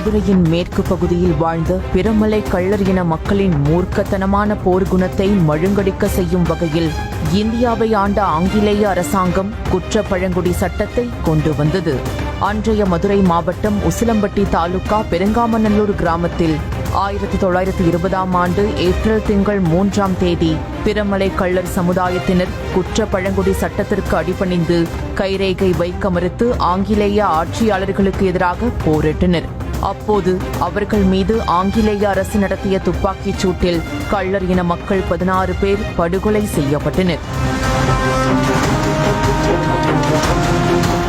மதுரையின் மேற்கு பகுதியில் வாழ்ந்த பிறமலை கள்ளர் இன மக்களின் மூர்க்கத்தனமான போர்க்குணத்தை மழுங்கடிக்க செய்யும் வகையில் இந்தியாவை ஆண்ட ஆங்கிலேய அரசாங்கம் குற்ற பழங்குடி சட்டத்தை கொண்டு வந்தது. அன்றைய மதுரை மாவட்டம் உசிலம்பட்டி தாலுகா பெருங்காமநல்லூர் கிராமத்தில் ஆயிரத்தி தொள்ளாயிரத்தி இருபதாம் ஆண்டு ஏப்ரல் திங்கள் மூன்றாம் தேதி பிறமலை கள்ளர் சமுதாயத்தினர் குற்ற பழங்குடி சட்டத்திற்கு அடிபணிந்து கைரேகை வைக்க மறுத்து ஆங்கிலேய ஆட்சியாளர்களுக்கு எதிராக போரிட்டனர். அப்போது அவர்கள் மீது ஆங்கிலேய அரசு நடத்திய துப்பாக்கிச் சூட்டில் கள்ளர் இன மக்கள் பதினாறு பேர் படுகொலை செய்யப்பட்டனர்.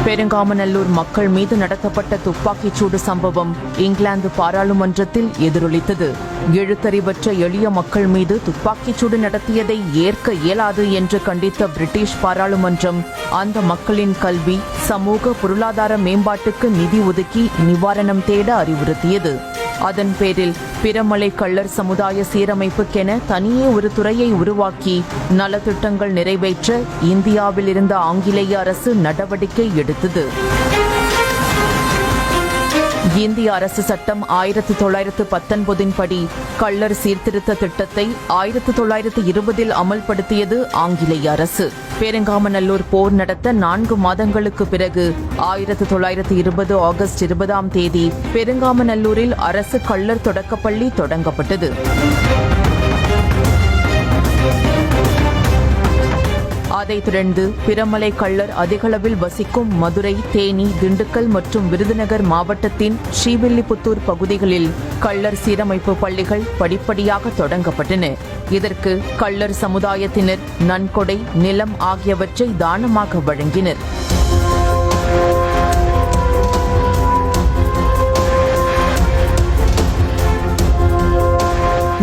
பெருங்காமநல்லூர் மக்கள் மீது நடத்தப்பட்ட துப்பாக்கிச் சூடு சம்பவம் இங்கிலாந்து பாராளுமன்றத்தில் எதிரொலித்தது. எழுத்தறிவற்ற எளிய மக்கள் மீது துப்பாக்கிச் சூடு நடத்தியதை ஏற்க இயலாது என்று கண்டித்த பிரிட்டிஷ் பாராளுமன்றம் அந்த மக்களின் கல்வி சமூக பொருளாதார மேம்பாட்டுக்கு நிதி ஒதுக்கி நிவாரணம் தேட அறிவுறுத்தியது. அதன் பேரில் பிறமலை கள்ளர் சமுதாய சீரமைப்புக்கென தனியே ஒரு துறையை உருவாக்கி நலத்திட்டங்கள் நிறைவேற்ற இந்தியாவில் இருந்த ஆங்கிலேய அரசு நடவடிக்கை எடுத்தது. இந்திய அரசு சட்டம் ஆயிரத்தி தொள்ளாயிரத்து பத்தொன்பதின் படி கள்ளர் சீர்திருத்த திட்டத்தை ஆயிரத்தி தொள்ளாயிரத்து இருபதில் அமல்படுத்தியது ஆங்கிலேய அரசு. பேரங்காமநல்லூர் போர் நடத்த நான்கு மாதங்களுக்கு பிறகு ஆயிரத்தி தொள்ளாயிரத்து இருபது ஆகஸ்ட் இருபதாம் தேதி பெருங்காமநல்லூரில் அரசு கள்ளர் தொடக்கப்பள்ளி தொடங்கப்பட்டது. அதைத் தொடர்ந்து பிறமலை கள்ளர் அதிகளவில் வசிக்கும் மதுரை தேனி திண்டுக்கல் மற்றும் விருதுநகர் மாவட்டத்தின் ஸ்ரீவில்லிபுத்தூர் பகுதிகளில் கள்ளர் சீரமைப்பு பள்ளிகள் படிப்படியாக தொடங்கப்பட்டன. இதற்கு கள்ளர் சமுதாயத்தினர் நன்கொடை நிலம் ஆகியவற்றை தானமாக வழங்கினர்.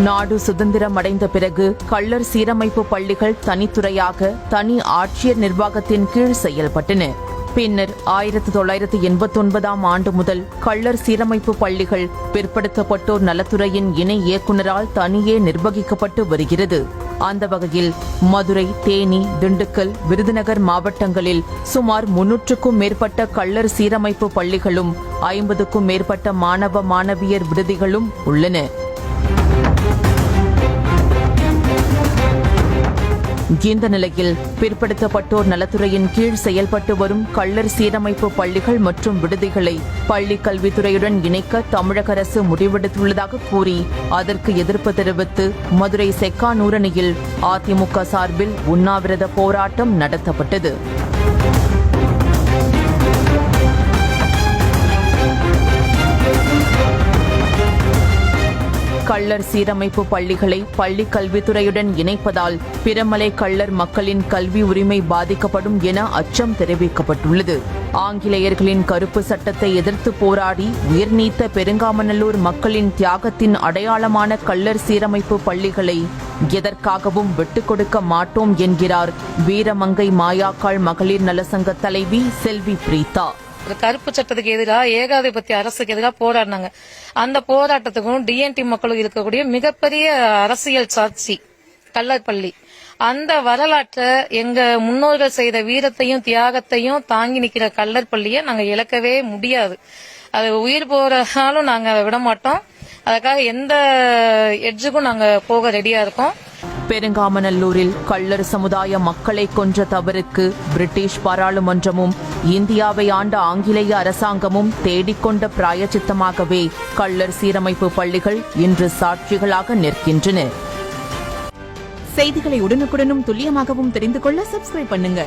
நாடு சுதந்திரம் அடைந்த பிறகு கள்ளர் சீரமைப்பு பள்ளிகள் தனித்துறையாக தனி ஆட்சியர் நிர்வாகத்தின் கீழ் செயல்பட்டன. பின்னர் ஆயிரத்தி தொள்ளாயிரத்தி எண்பத்தி ஒன்பதாம் ஆண்டு முதல் கள்ளர் சீரமைப்பு பள்ளிகள் பிற்படுத்தப்பட்டோர் நலத்துறையின் இணை இயக்குநரால் தனியே நிர்வகிக்கப்பட்டு வருகிறது. அந்த வகையில் மதுரை தேனி திண்டுக்கல் விருதுநகர் மாவட்டங்களில் சுமார் முன்னூற்றுக்கும் மேற்பட்ட கள்ளர் சீரமைப்பு பள்ளிகளும் ஐம்பதுக்கும் மேற்பட்ட மாணவ மாணவியர் விடுதிகளும் உள்ளன. இந்த நிலையில் பிற்படுத்தப்பட்டோர் நலத்துறையின் கீழ் செயல்பட்டு வரும் கள்ளர் சீரமைப்பு பள்ளிகள் மற்றும் விடுதிகளை பள்ளி கல்வித்துறையுடன் இணைக்க தமிழக அரசு முடிவெடுத்துள்ளதாக கூறி அதற்கு எதிர்ப்பு தெரிவித்து மதுரை செக்கானூரணியில் அதிமுக சார்பில் உண்ணாவிரத போராட்டம் நடத்தப்பட்டது. கள்ளர் சீரமைப்பு பள்ளிகளை பள்ளி கல்வித்துறையுடன் இணைப்பதால் பிறமலை கள்ளர் மக்களின் கல்வி உரிமை பாதிக்கப்படும் என அச்சம் தெரிவிக்கப்பட்டுள்ளது. ஆங்கிலேயர்களின் கருப்பு சட்டத்தை எதிர்த்து போராடி உயிர் நீத்த பெருங்காமநல்லூர் மக்களின் தியாகத்தின் அடையாளமான கள்ளர் சீரமைப்பு பள்ளிகளை எதற்காகவும் விட்டுக் கொடுக்க மாட்டோம் என்கிறார் வீரமங்கை மாயாக்காள் மகளிர் நலசங்க தலைவி செல்வி பிரீதா கருப்பு சட்டத்துக்கு எதிராக ஏகாதிபத்திய அரசுக்கு எதிராக போராடினாங்க. அந்த போராட்டத்துக்கும் டிஎன்டி மக்களும் இருக்கக்கூடிய மிகப்பெரிய அரசியல் சாட்சி கல்லற்பள்ளி அந்த வரலாற்றை எங்க முன்னோர்கள் செய்த வீரத்தையும் தியாகத்தையும் தாங்கி நிக்கிற கல்லற்பள்ளியை நாங்க இழக்கவே முடியாது. அது உயிர் போறாலும் நாங்க விட மாட்டோம் அதுக்காக எந்த எட்ஜுக்கும் நாங்க போக ரெடியா இருக்கோம். பெருங்காமநல்லூரில் கள்ளர் சமுதாய மக்களை கொன்ற தவறுக்கு பிரிட்டிஷ் பாராளுமன்றமும் இந்தியாவை ஆண்ட ஆங்கிலேய அரசாங்கமும் தேடிக்கொண்ட பிராயச்சித்தமாகவே கள்ளர் சீரமைப்பு பள்ளிகள் இன்று சாட்சிகளாக நிற்கின்றன. செய்திகளை உடனுக்குடனும் துல்லியமாகவும் தெரிந்து கொள்ள சப்ஸ்கிரைப் பண்ணுங்க.